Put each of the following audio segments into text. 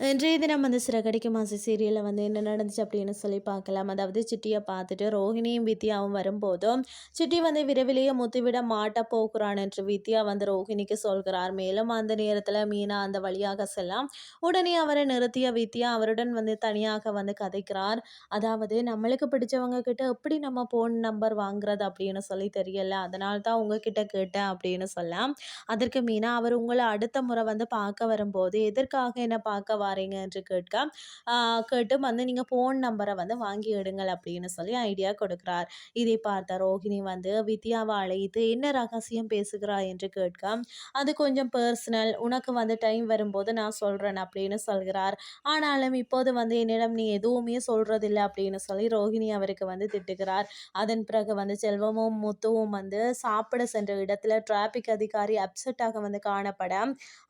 இன்றைய தினம் வந்து சிறகடிக்கு மாசி சீரியலில் வந்து என்ன நடந்துச்சு அப்படின்னு சொல்லி பார்க்கலாம். அதாவது சிட்டியை பார்த்துட்டு ரோஹிணியும் வித்யாவும் வரும்போதும் சிட்டி வந்து விரைவிலேயே முத்திவிட மாட்ட போகிறான் என்று வித்யா வந்து ரோஹிணிக்கு சொல்கிறார். மேலும் அந்த நேரத்தில் மீனா அந்த வழியாக செல்லாம் உடனே அவரை நிறுத்திய வித்யா அவருடன் வந்து தனியாக வந்து கதைக்கிறார். அதாவது நம்மளுக்கு பிடிச்சவங்க கிட்ட எப்படி நம்ம ஃபோன் நம்பர் வாங்குறது அப்படின்னு சொல்லி தெரியல. அதனால தான் உங்ககிட்ட கேட்டேன் அப்படின்னு சொல்லலாம் அதற்கு மீனா அவர் உங்களை அடுத்த முறை வந்து பார்க்க வரும்போது எதற்காக என்ன பார்க்க வாரீங்க என்று கேட்க கேட்டு வந்து நீங்கள் ஃபோன் நம்பரை வந்து வாங்கி எடுங்கள் அப்படின்னு சொல்லி ஐடியா கொடுக்குறார். இதை பார்த்த ரோஹிணி வந்து வித்யாவை அழைத்து என்ன ரகசியம் பேசுகிறா என்று கேட்க அது கொஞ்சம் பர்சனல் உனக்கு வந்து டைம் வரும்போது நான் சொல்கிறேன் அப்படின்னு சொல்கிறார். ஆனாலும் இப்போது வந்து என்னிடம் நீ எதுவுமே சொல்கிறதில்ல அப்படின்னு சொல்லி ரோஹிணி அவருக்கு வந்து திட்டுகிறார். அதன் பிறகு வந்து செல்வமும் முத்துவும் வந்து சாப்பிட சென்ற இடத்துல டிராபிக் அதிகாரி அப்செட்டாக வந்து காணப்பட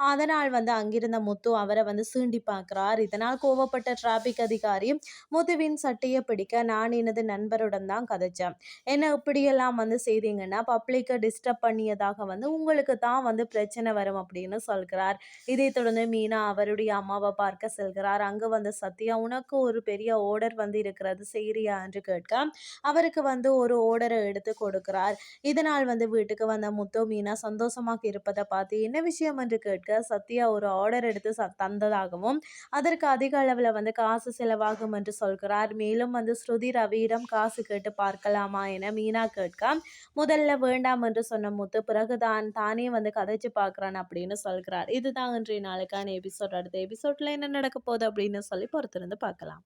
அதனால் வந்து அங்கிருந்த முத்து அவரை வந்து சீண்டி பார்க்கிறார். இதனால் கோவப்பட்ட டிராபிக் அதிகாரி முதுவின் சட்டையை பிடிக்க நான் எனது நண்பருடன் தான் கதைச்சேன். என்ன இப்படியெல்லாம் வந்து செய்தீங்கன்னா பப்ளிக்கை டிஸ்டர்ப் பண்ணியதாக வந்து உங்களுக்கு தான் வந்து பிரச்சனை வரும் அப்படின்னு சொல்கிறார். இதை தொடர்ந்து மீனா அவருடைய அம்மாவை பார்க்க செல்கிறார். அங்கு வந்து சத்யா உனக்கு ஒரு பெரிய ஓர்டர் வந்து இருக்கிறது செய்கிறியா என்று கேட்க அவருக்கு வந்து ஒரு ஓர்டரை எடுத்து கொடுக்கிறார். இதனால் வந்து வீட்டுக்கு வந்த முத்து மீனா சந்தோஷமாக இருப்பதை பார்த்து என்ன விஷயம்? என்று கேட்க சத்யா ஒரு ஆர்டர் எடுத்து தந்ததாகவும் அதற்கு அதிக அளவில் வந்து காசு செலவாகும் என்று சொல்கிறார். மேலும் வந்து ஸ்ருதி ரவியிடம் காசு கேட்டு பார்க்கலாமா என மீனா கேட்க முதல்ல வேண்டாம் என்று சொன்ன முத்து பிறகு தான் தானே வந்து கதைச்சு பார்க்குறான் அப்படின்னு சொல்கிறார். இதுதான் இன்றைய நாளுக்கான எபிசோட் அடுத்த எபிசோட்ல என்ன நடக்க போகுது அப்படின்னு சொல்லி பொறுத்திருந்து பார்க்கலாம்.